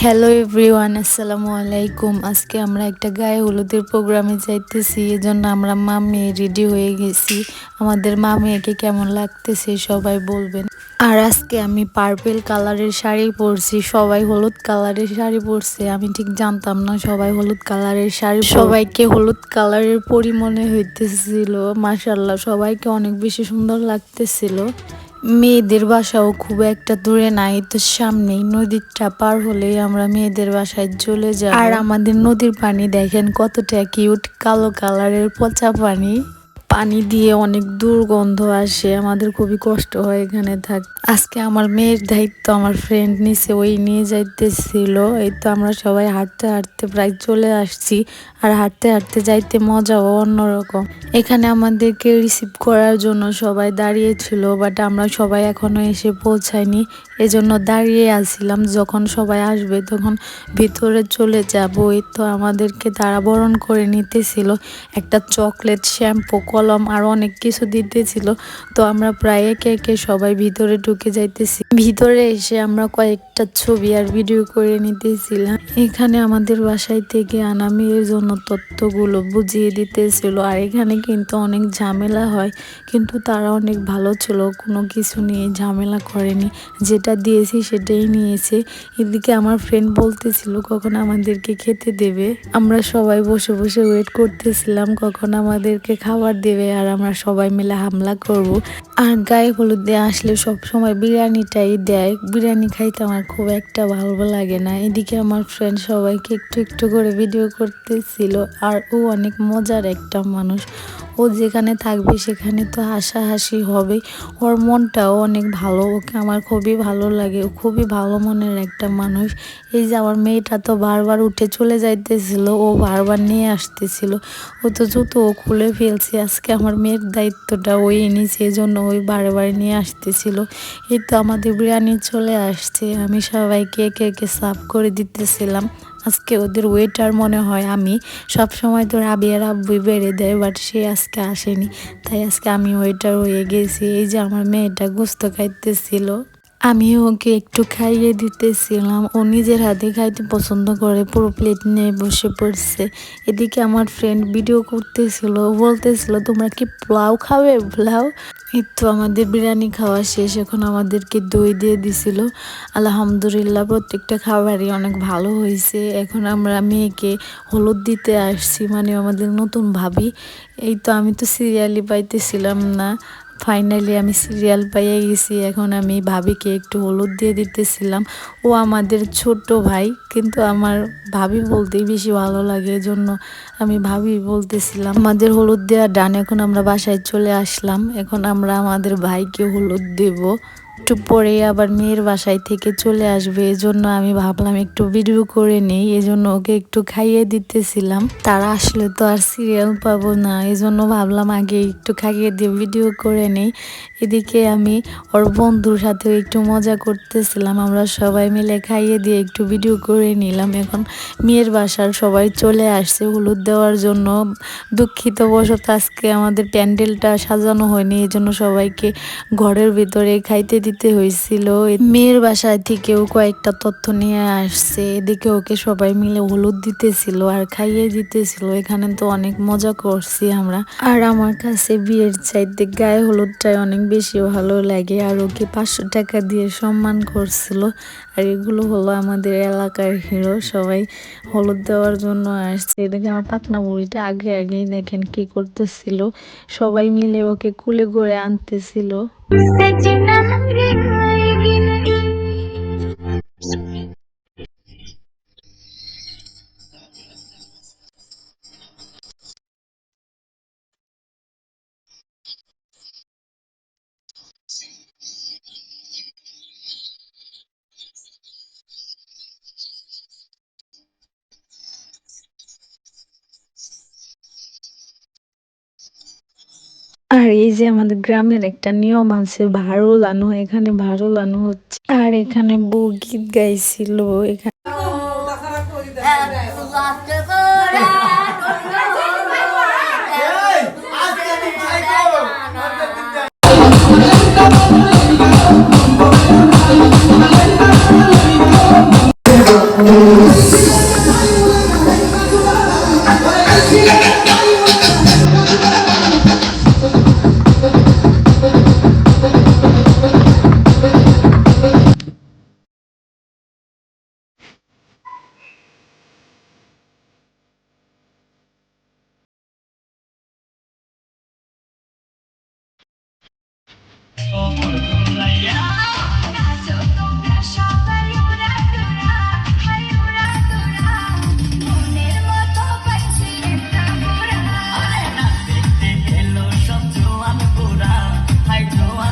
Hello everyone আসসালামু আলাইকুম আজকে আমরা একটা গায়ে হলুদের প্রোগ্রামে যাইতেছি। এজন্য আমরা মা মেয়ে রেডি হয়ে গেছি। আমাদের মা মেয়েকে কেমন লাগতেছে সবাই বলবেন। আর আজকে আমি পার্পেল কালারের শাড়ি পরছি। সবাই হলুদ কালারের শাড়ি পরছে। আমি ঠিক জানতাম না সবাই হলুদ কালারের শাড়ি সবাইকে হলুদ কালারের পরি মনে হইতেছিল। মাসাল্লাহ সবাইকে অনেক বেশি সুন্দর লাগতেছিল। মেয়েদের বাসাও খুব একটা দূরে নাই, তো সামনেই নদীরটা পার হলেই আমরা মেয়েদের বাসায় চলে যাই আর আমাদের নদীর পানি দেখেন কতটা কিউট কালো কালারের পচা পানি। পানি দিয়ে অনেক দুর্গন্ধ আসে, আমাদের খুবই কষ্ট হয় এখানে থাক। আজকে আমার মেয়ের দায়িত্ব, আমার ফ্রেন্ড নিচে ওই নিয়ে যাইতেছিল, এই তো আমরা সবাই হাঁটতে হাঁটতে প্রায় চলে আসছি, আর হাঁটতে হাঁটতে যাইতে মজাও অন্যরকম। এখানে আমাদেরকে রিসিভ করার জন্য সবাই দাঁড়িয়েছিল বাট আমরা সবাই এখনও এসে পৌঁছাইনি এজন্য দাঁড়িয়ে আসছিলাম যখন সবাই আসবে তখন ভিতরে চলে যাব। এই তো আমাদেরকে তারা বরণ করে নিতেছিল, একটা চকলেট শ্যাম্পু কলম আরও অনেক কিছু দিতেছিল। তো আমরা প্রায় একে একে সবাই ভিতরে ঢুকে যাইতেছি। ভিতরে এসে আমরা কয়েকটা ছবি আর ভিডিও করে নিতেছিলাম। এখানে আমাদের বাসায় থেকে আনা মেয়ের জন্য তথ্যগুলো বুঝিয়ে দিতেছিল। আর এখানে কিন্তু অনেক ঝামেলা হয়, কিন্তু তারা অনেক ভালো ছিল, কোনো কিছু নিয়ে ঝামেলা করেনি। যেটা দিয়েছি সেটাই নিয়েছে। এদিকে আমার ফ্রেন্ড বলতেছিল, কখন আমাদেরকে খেতে দেবে? আমরা সবাই বসে বসে ওয়েট করতেছিলাম, কখন আমাদেরকে খাবার দেবে? আর আমরা সবাই মিলে হামলা করব। আর গায়ে হলুদ দিয়ে আসলে সব সময় বিরিয়ানিটাই দেয়। বিরিয়ানি খাইতে আমার খুব একটা ভালো লাগে না। এদিকে আমার ফ্রেন্ড সবাইকে একটু একটু করে ভিডিও করতেছিল। আর ও অনেক মজার একটা মানুষ। ও যেখানে থাকবে সেখানে তো হাসাহাসি হবে ওর মনটাও অনেক ভালো, ওকে আমার খুবই ভালো লাগে, ও খুবই ভালো মনের একটা মানুষ। এই যে আমার মেয়েটা তো বারবার উঠে চলে যাইতেছিল, ও বারবার নিয়ে আসতেছিল ও তো জুতো ও খুলে ফেলছে। আজকে আমার মেয়ের দায়িত্বটা ওই এনেছে, এজন্য ওই বারবার নিয়ে আসতেছিল। এই তো আমাদের বিরিয়ানি চলে আসছে, আমি সবাইকে একে একে সাফ করে দিতেছিলাম। আজকে ওদের ওয়েটার মনে হয় আমি সব সময় তো রাবিয়ার আব্বুই বেড়ে দেয় বাট সে আজকে আসেনি। তাই আজকে আমি ওয়েটার হয়ে গেছি। এই যে আমার মেয়েটা গুস্ত খাইতেছিল। আমি ওকে একটু খাইয়ে দিতেছিলাম। ও নিজের হাতে খাইতে পছন্দ করে, পুরো প্লেট নিয়ে বসে পড়ছে। এদিকে আমার ফ্রেন্ড ভিডিও করতেছিল বলতেছিল, তোমরা কি পোলাও খাবে? পোলাও? এই তো আমাদের বিরিয়ানি খাওয়া শেষ। এখন আমাদেরকে দই দিয়ে দিছিল। আলহামদুলিল্লাহ, প্রত্যেকটা খাবারই অনেক ভালো হয়েছে। এখন আমরা মেয়েকে হলুদ দিতে আসছি মানে আমাদের নতুন ভাবি। এই তো আমি তো সিরিয়ালি পাইতেছিলাম না। ফাইনালি আমি সিরিয়াল পাইয়ে গেছি। এখন আমি ভাবিকে একটু হলুদ দিয়ে দিতেছিলাম। ও আমাদের ছোট ভাই, কিন্তু আমার ভাবি বলতেই বেশি ভালো লাগে। জন্য আমি ভাবি বলতেছিলাম, আমাদের হলুদ দেওয়া ডান এখন আমরা বাসায় চলে আসলাম। এখন আমরা আমাদের ভাইকে হলুদ দেবো। একটু পরে আবার মেয়ের বাসায় থেকে চলে আসবে, এজন্য আমি ভাবলাম একটু ভিডিও করে নেই, এজন্য ওকে একটু খাইয়ে দিতেছিলাম। তারা আসলে তো আর সিরিয়াল পাবো না, এজন্য ভাবলাম আগে একটু খাইয়ে দিয়ে ভিডিও করে নেই। এদিকে আমি ওর বন্ধুর সাথেও একটু মজা করতেছিলাম, আমরা সবাই মিলে খাইয়ে দিয়ে একটু ভিডিও করে নিলাম। এখন মেয়ের বাসার সবাই চলে আসছে, হলুদ দেওয়ার জন্য দুঃখিত বশত আজকে আমাদের প্যান্ডেলটা সাজানো হয়নি এই জন্য সবাইকে ঘরের ভিতরে খাইতে দিতে হয়েছিল। মেয়ের বাসায় থেকেও কয়েকটা তথ্য নিয়ে আসছে। এদিকে ওকে সবাই মিলে হলুদ দিতেছিল আর খাইয়ে দিতেছিল। এখানে তো অনেক মজা করছি আমরা। আর আমার কাছে বিয়ের চাইতে গায়ে হলুদটাই অনেক বেশি ভালো লাগে। আর ওকে পাঁচশো টাকা দিয়ে সম্মান করছিল। আর এগুলো হলো আমাদের এলাকার হিরো। সবাই হলুদ দেওয়ার জন্য আসছে। এদিকে আমার পাতনা বুড়িটা আগে আগেই দেখেন কি করতেছিল। সবাই মিলে ওকে কুলে করে আনতেছিল। Setting up আর এই যে আমাদের গ্রামের একটা নিয়ম আছে, ভারো লানো, এখানে ভারো লানো হচ্ছে। আর এখানে বউ গীত গাইছিল, এখানে Yeah.